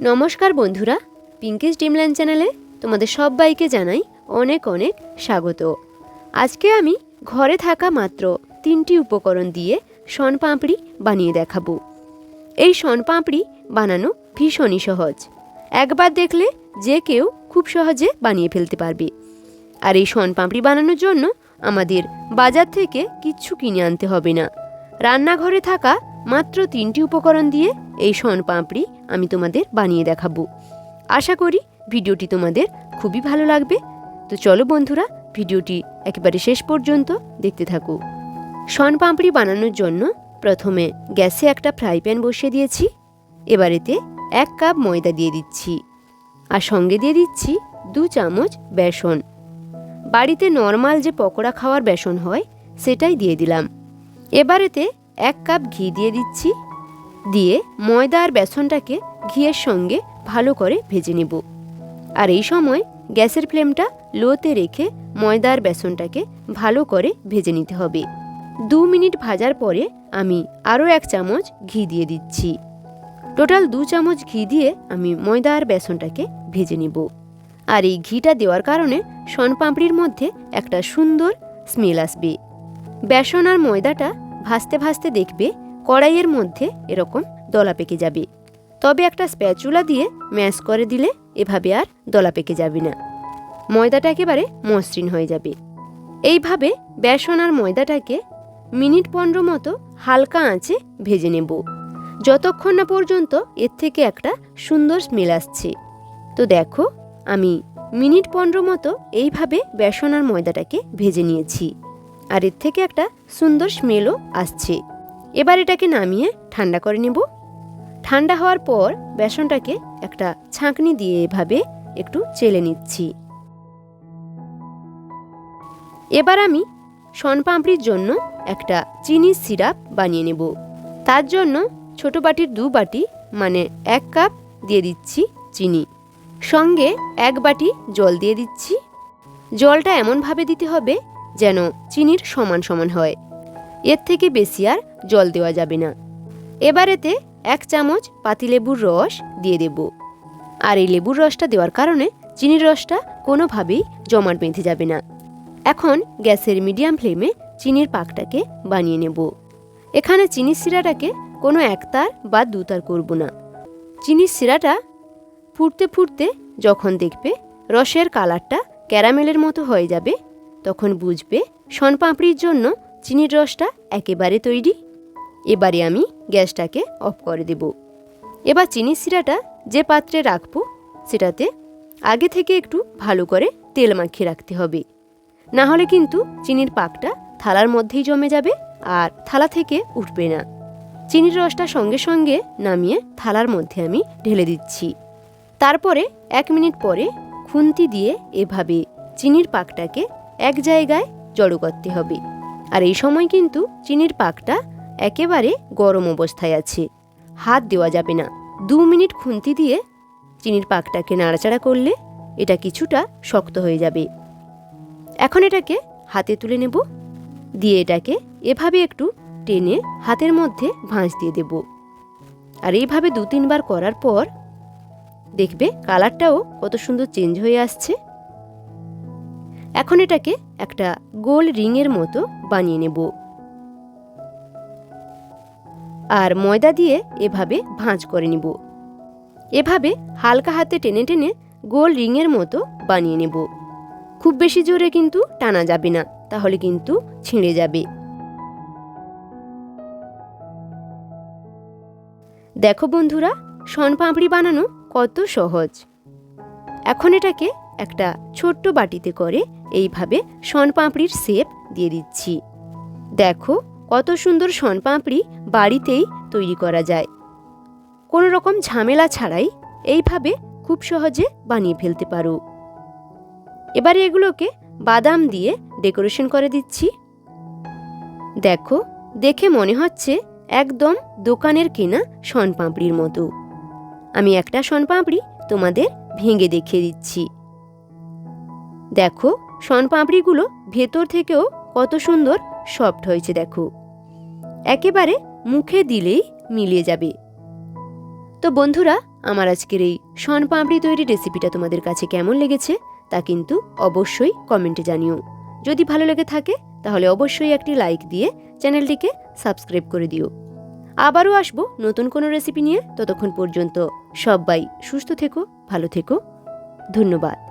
নমস্কার বন্ধুরা পিঙ্কিস ড্রিমল্যান্ড চ্যানেলে তোমাদের সবাইকে জানাই অনেক অনেক স্বাগত। আজকে আমি ঘরে থাকা মাত্র তিনটি উপকরণ দিয়ে শনপাঁপড়ি বানিয়ে দেখাবো। এই শনপাঁপড়ি বানানো ভীষণই সহজ। একবার দেখলে যে কেউ খুব সহজে বানিয়ে ফেলতে পারবে। আর এই শনপাঁপড়ি বানানোর জন্য আমাদের বাজার থেকে কিচ্ছু কিনে আনতে হবে না। রান্নাঘরে থাকা মাত্র তিনটি উপকরণ দিয়ে এই শনপাঁপড়ি আমি তোমাদের বানিয়ে দেখাবো। আশা করি ভিডিওটি তোমাদের খুবই ভালো লাগবে। তো চলো বন্ধুরা, ভিডিওটি একেবারে শেষ পর্যন্ত দেখতে থাকো। শনপাঁপড়ি বানানোর জন্য প্রথমে গ্যাসে একটা ফ্রাই প্যান বসিয়ে দিয়েছি। এবার এতে এক কাপ ময়দা দিয়ে দিচ্ছি। আর সঙ্গে দিয়ে দিচ্ছি দু চামচ বেসন। বাড়িতে নর্মাল যে পকোড়া খাওয়ার বেসন হয়, সেটাই দিয়ে দিলাম। এবার এতে এক কাপ ঘি দিয়ে দিচ্ছি। দিয়ে ময়দা আর বেসনটাকে ঘিয়ের সঙ্গে ভালো করে ভেজে নেব। আর এই সময় গ্যাসের ফ্লেমটা লোতে রেখে ময়দা আর বেসনটাকে ভালো করে ভেজে নিতে হবে। দু মিনিট ভাজার পরে আমি আরও এক চামচ ঘি দিয়ে দিচ্ছি। টোটাল দু চামচ ঘি দিয়ে আমি ময়দা আর বেসনটাকে ভেজে নিব। আর এই ঘিটা দেওয়ার কারণে শনপাঁপড়ির মধ্যে একটা সুন্দর স্মেল আসবে। বেসন আর ময়দাটা ভাজতে ভাজতে দেখবে কড়াইয়ের মধ্যে এরকম দলা পেকে যাবে। তবে একটা স্প্যাচুলা দিয়ে ম্যাশ করে দিলে এভাবে আর দলা পেকে যাবে না। ময়দাটা একেবারে মসৃণ হয়ে যাবে। এইভাবে বেসন আর ময়দাটাকে মিনিট পনেরো মতো হালকা আঁচে ভেজে নেব। যতক্ষণ না পর্যন্ত এর থেকে একটা সুন্দর স্মেল আসছে। তো দেখো, আমি মিনিট পনেরো মতো এইভাবে বেসন আর ময়দাটাকে ভেজে নিয়েছি। আর এর থেকে একটা সুন্দর স্মেলও আসছে। এবার এটাকে নামিয়ে ঠান্ডা করে নেব। ঠান্ডা হওয়ার পর বেসনটাকে একটা ছাঁকনি দিয়ে এভাবে একটু চেলে নিচ্ছি। এবার আমি শনপাঁপড়ির জন্য একটা চিনির সিরাপ বানিয়ে নেব। তার জন্য ছোট বাটির দু বাটি মানে এক কাপ দিয়ে দিচ্ছি চিনি। সঙ্গে এক বাটি জল দিয়ে দিচ্ছি। জলটা এমনভাবে দিতে হবে যেন চিনির সমান সমান হয়। এর থেকে বেশি আর জল দেওয়া যাবে না। এবারেতে এক চামচ পাতিলেবুর রস দিয়ে দেব। আর এই লেবুর রসটা দেওয়ার কারণে চিনির রসটা কোনোভাবেই জমাট বেঁধে যাবে না। এখন গ্যাসের মিডিয়াম ফ্লেমে চিনির পাকটাকে বানিয়ে নেব। এখানে চিনির শিরাটাকে কোনো একতার বা দুতার করব না। চিনির শিরাটা ফুটতে ফুটতে যখন দেখবে রসের কালারটা ক্যারামেলের মতো হয়ে যাবে, তখন বুঝবে শনপাঁপড়ির জন্য চিনির রসটা একেবারে তৈরি। এবারে আমি গ্যাসটাকে অফ করে দেব। এবার চিনির শিরাটা যে পাত্রে রাখব, সেটাতে আগে থেকে একটু ভালো করে তেল মাখিয়ে রাখতে হবে। না হলে কিন্তু চিনির পাকটা থালার মধ্যেই জমে যাবে আর থালা থেকে উঠবে না। চিনির রসটা সঙ্গে সঙ্গে নামিয়ে থালার মধ্যে আমি ঢেলে দিচ্ছি। তারপরে এক মিনিট পরে খুন্তি দিয়ে এভাবে চিনির পাকটাকে এক জায়গায় জড়ো করতে হবে। আর এই সময় কিন্তু চিনির পাকটা একেবারে গরম অবস্থায় আছে। হাত দেওয়া যাবে না। দু মিনিট খুন্তি দিয়ে চিনির পাকটাকে নাড়াচাড়া করলে এটা কিছুটা শক্ত হয়ে যাবে। এখন এটাকে হাতে তুলে নেব। দিয়ে এটাকে এভাবে একটু টেনে হাতের মধ্যে ভাঁজ দিয়ে দেব। আর এইভাবে দু তিনবার করার পর দেখবে কালারটাও কত সুন্দর চেঞ্জ হয়ে আসছে। এখন এটাকে একটা গোল রিংয়ের মতো বানিয়ে নেব। আর ময়দা দিয়ে এভাবে ভাঁজ করে নিব। এভাবে হালকা হাতে টেনে টেনে গোল রিংয়ের মতো বানিয়ে নেব। খুব বেশি জোরে কিন্তু টানা যাবে না, তাহলে কিন্তু ছিঁড়ে যাবে। দেখো বন্ধুরা শনপাঁপড়ি বানানো কত সহজ। এখন এটাকে একটা ছোট্ট বাটিতে করে এইভাবে শনপাঁপড়ির সেপ দিয়ে দিচ্ছি। দেখো কত সুন্দর শনপাঁপড়ি বাড়িতেই তৈরি করা যায়। কোনো রকম ঝামেলা ছাড়াই এইভাবে খুব সহজে বানিয়ে ফেলতে পারো। এবারে এগুলোকে বাদাম দিয়ে ডেকোরেশন করে দিচ্ছি। দেখো, দেখে মনে হচ্ছে একদম দোকানের কেনা শনপাঁপড়ির মতো। আমি একটা শনপাঁপড়ি তোমাদের ভেঙে দেখিয়ে দিচ্ছি। দেখো, শনপাঁপড়িগুলো ভেতর থেকেও কত সুন্দর সফট হয়েছে দেখো। একেবারে মুখে দিলেই মিলিয়ে যাবে। তো বন্ধুরা, আমার আজকের এই শন পাঁপড়ি তৈরি রেসিপিটা তোমাদের কাছে কেমন লেগেছে তা কিন্তু অবশ্যই কমেন্টে জানিও। যদি ভালো লেগে থাকে, তাহলে অবশ্যই একটি লাইক দিয়ে চ্যানেলটিকে সাবস্ক্রাইব করে দিও। আবারও আসব নতুন কোনো রেসিপি নিয়ে। ততক্ষণ পর্যন্ত সবাই সুস্থ থেকো, ভালো থেকো। ধন্যবাদ।